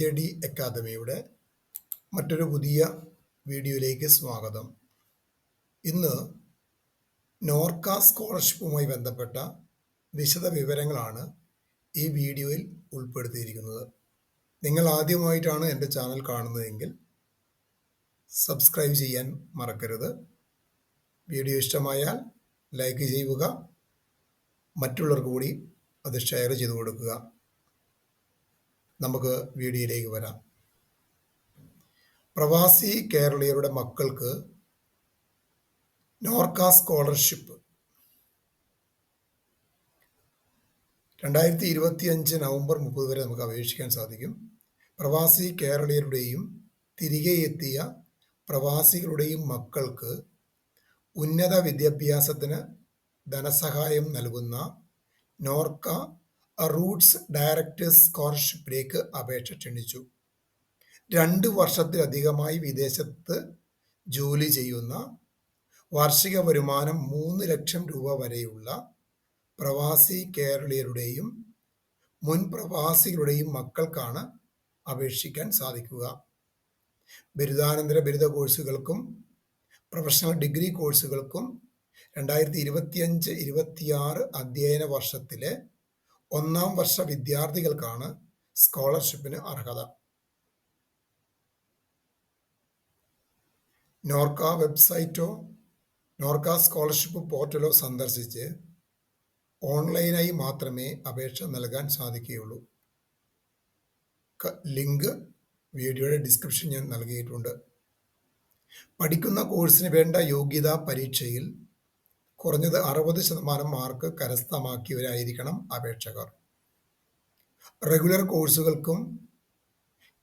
J D അക്കാദമിയുടെ മറ്റൊരു പുതിയ വീഡിയോയിലേക്ക് സ്വാഗതം. ഇന്ന് നോർക്ക സ്കോളർഷിപ്പുമായി ബന്ധപ്പെട്ട വിശദ വിവരങ്ങളാണ് ഈ വീഡിയോയിൽ ഉൾപ്പെടുത്തിയിരിക്കുന്നത്. നിങ്ങൾ ആദ്യമായിട്ടാണ് എന്റെ ചാനൽ കാണുന്നതെങ്കിൽ സബ്സ്ക്രൈബ് ചെയ്യാൻ മറക്കരുത്. വീഡിയോ ഇഷ്ടമായാൽ ലൈക്ക് ചെയ്യുക. മറ്റുള്ളവർക്ക് കൂടി അത് ഷെയർ ചെയ്തു കൊടുക്കുക. നമുക്ക് വീഡിയോയിലേക്ക് വരാം. പ്രവാസി കേരളീയരുടെ മക്കൾക്ക് നോർക്ക സ്കോളർഷിപ്പ്. രണ്ടായിരത്തി ഇരുപത്തി അഞ്ച് നവംബർ മുപ്പത് വരെ നമുക്ക് അപേക്ഷിക്കാൻ സാധിക്കും. പ്രവാസി കേരളീയരുടെയും തിരികെ എത്തിയ പ്രവാസികളുടെയും മക്കൾക്ക് ഉന്നത വിദ്യാഭ്യാസത്തിന് ധനസഹായം നൽകുന്ന നോർക്ക റൂട്ട്സ് ഡയറക്ടേഴ്സ് സ്കോളർഷിപ്പിലേക്ക് അപേക്ഷ ക്ഷണിച്ചു. രണ്ട് വർഷത്തിലധികമായി വിദേശത്ത് ജോലി ചെയ്യുന്ന വാർഷിക വരുമാനം മൂന്ന് ലക്ഷം രൂപ വരെയുള്ള പ്രവാസി കേരളീയരുടെയും മുൻ പ്രവാസികളുടെയും മക്കൾക്കാണ് അപേക്ഷിക്കാൻ സാധിക്കുക. ബിരുദാനന്തര ബിരുദ കോഴ്സുകൾക്കും പ്രൊഫഷണൽ ഡിഗ്രി കോഴ്സുകൾക്കും രണ്ടായിരത്തി ഇരുപത്തിയഞ്ച് ഇരുപത്തിയാറ് അധ്യയന വർഷത്തിലെ ഒന്നാം വർഷ വിദ്യാർത്ഥികൾക്കാണ് സ്കോളർഷിപ്പിന് അർഹത. നോർക്ക വെബ്സൈറ്റോ നോർക്ക സ്കോളർഷിപ്പ് പോർട്ടലോ സന്ദർശിച്ച് ഓൺലൈനായി മാത്രമേ അപേക്ഷ നൽകാൻ സാധിക്കുകയുള്ളൂ. ലിങ്ക് വീഡിയോയുടെ ഡിസ്ക്രിപ്ഷൻ ഞാൻ നൽകിയിട്ടുണ്ട്. പഠിക്കുന്ന കോഴ്സിന് വേണ്ട യോഗ്യതാ പരീക്ഷയിൽ കുറഞ്ഞത് അറുപത് ശതമാനം മാർക്ക് കരസ്ഥമാക്കിയവരായിരിക്കണം അപേക്ഷകർ. റെഗുലർ കോഴ്സുകൾക്കും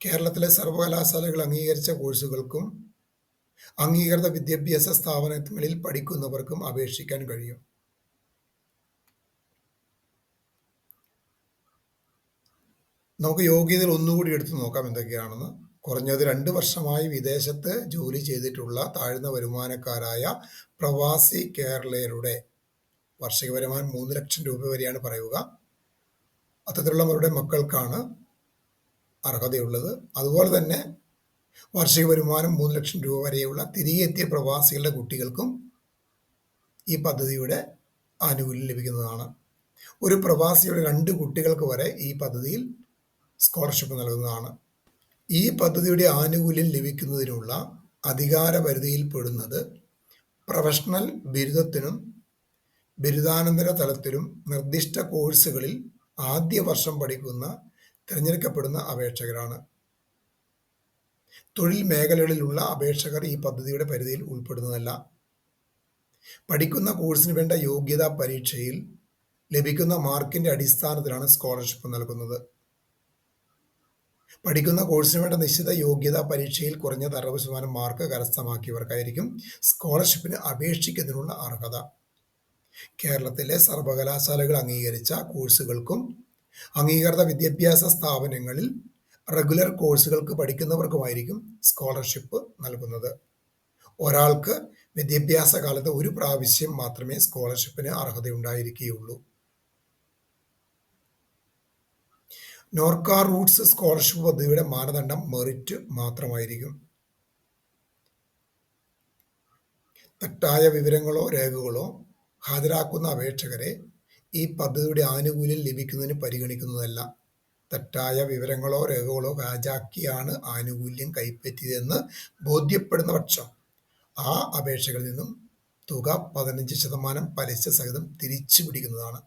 കേരളത്തിലെ സർവകലാശാലകൾ അംഗീകരിച്ച കോഴ്സുകൾക്കും അംഗീകൃത വിദ്യാഭ്യാസ സ്ഥാപനങ്ങളിൽ പഠിക്കുന്നവർക്കും അപേക്ഷിക്കാൻ കഴിയും. നമുക്ക് യോഗ്യതകൾ ഒന്നുകൂടി എടുത്തു നോക്കാം എന്തൊക്കെയാണെന്ന്. കുറഞ്ഞത് രണ്ട് വർഷമായി വിദേശത്ത് ജോലി ചെയ്തിട്ടുള്ള താഴ്ന്ന വരുമാനക്കാരായ പ്രവാസി കേരളീയരുടെ വാർഷിക വരുമാനം മൂന്ന് ലക്ഷം രൂപ വരെയാണ് പറയുക. അത്തരത്തിലുള്ളവരുടെ മക്കൾക്കാണ് അർഹതയുള്ളത്. അതുപോലെ തന്നെ വാർഷിക വരുമാനം മൂന്ന് ലക്ഷം രൂപ വരെയുള്ള തിരികെ എത്തിയ പ്രവാസികളുടെ കുട്ടികൾക്കും ഈ പദ്ധതിയുടെ ആനുകൂല്യം ലഭിക്കുന്നതാണ്. ഒരു പ്രവാസിയുടെ രണ്ട് കുട്ടികൾക്ക് വരെ ഈ പദ്ധതിയിൽ സ്കോളർഷിപ്പ് നൽകുന്നതാണ്. ഈ പദ്ധതിയുടെ ആനുകൂല്യം ലഭിക്കുന്നതിനുള്ള അധികാര പരിധിയിൽ പെടുന്നത് പ്രൊഫഷണൽ ബിരുദത്തിനും ബിരുദാനന്തര തലത്തിലും നിർദ്ദിഷ്ട കോഴ്സുകളിൽ ആദ്യ വർഷം പഠിക്കുന്ന തിരഞ്ഞെടുക്കപ്പെടുന്ന അപേക്ഷകരാണ്. തൊഴിൽ മേഖലകളിലുള്ള അപേക്ഷകർ ഈ പദ്ധതിയുടെ പരിധിയിൽ ഉൾപ്പെടുന്നതല്ല. പഠിക്കുന്ന കോഴ്സിന് വേണ്ട യോഗ്യതാ പരീക്ഷയിൽ ലഭിക്കുന്ന മാർക്കിന്റെ അടിസ്ഥാനത്തിലാണ് സ്കോളർഷിപ്പ് നൽകുന്നത്. പഠിക്കുന്ന കോഴ്സിന് വേണ്ട നിശ്ചിത യോഗ്യതാ പരീക്ഷയിൽ കുറഞ്ഞത് അറുപത് ശതമാനം മാർക്ക് കരസ്ഥമാക്കിയവർക്കായിരിക്കും സ്കോളർഷിപ്പിന് അപേക്ഷിക്കുന്നതിനുള്ള അർഹത. കേരളത്തിലെ സർവകലാശാലകൾ അംഗീകരിച്ച കോഴ്സുകൾക്കും അംഗീകൃത വിദ്യാഭ്യാസ സ്ഥാപനങ്ങളിൽ റെഗുലർ കോഴ്സുകൾക്ക് പഠിക്കുന്നവർക്കുമായിരിക്കും സ്കോളർഷിപ്പ് നൽകുന്നത്. ഒരാൾക്ക് വിദ്യാഭ്യാസ കാലത്ത് ഒരു പ്രാവശ്യം മാത്രമേ സ്കോളർഷിപ്പിന് അർഹതയുണ്ടായിരിക്കുകയുള്ളൂ. നോർക്ക റൂട്ട്സ് സ്കോളർഷിപ്പ് പദ്ധതിയുടെ മാനദണ്ഡം മെറിറ്റ് മാത്രമായിരിക്കും. തെറ്റായ വിവരങ്ങളോ രേഖകളോ ഹാജരാക്കുന്ന അപേക്ഷകരെ ഈ പദ്ധതിയുടെ ആനുകൂല്യം ലഭിക്കുന്നതിന് പരിഗണിക്കുന്നതല്ല. തെറ്റായ വിവരങ്ങളോ രേഖകളോ ഹാജാക്കിയാണ് ആനുകൂല്യം കൈപ്പറ്റിയതെന്ന് ബോധ്യപ്പെടുന്ന പക്ഷം ആ അപേക്ഷകളിൽ നിന്നും തുക പതിനഞ്ച് ശതമാനം പലിശ സഹിതം തിരിച്ചു പിടിക്കുന്നതാണ്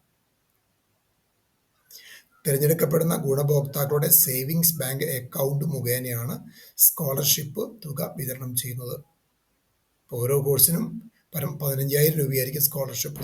തിരഞ്ഞെടുക്കപ്പെടുന്ന ഗുണഭോക്താക്കളുടെ സേവിങ്സ് ബാങ്ക് അക്കൗണ്ട് മുഖേനയാണ് സ്കോളർഷിപ്പ് തുക വിതരണം ചെയ്യുന്നത്. ഓരോ കോഴ്സിനും പരം പതിനഞ്ചായിരം രൂപയായിരിക്കും സ്കോളർഷിപ്പ്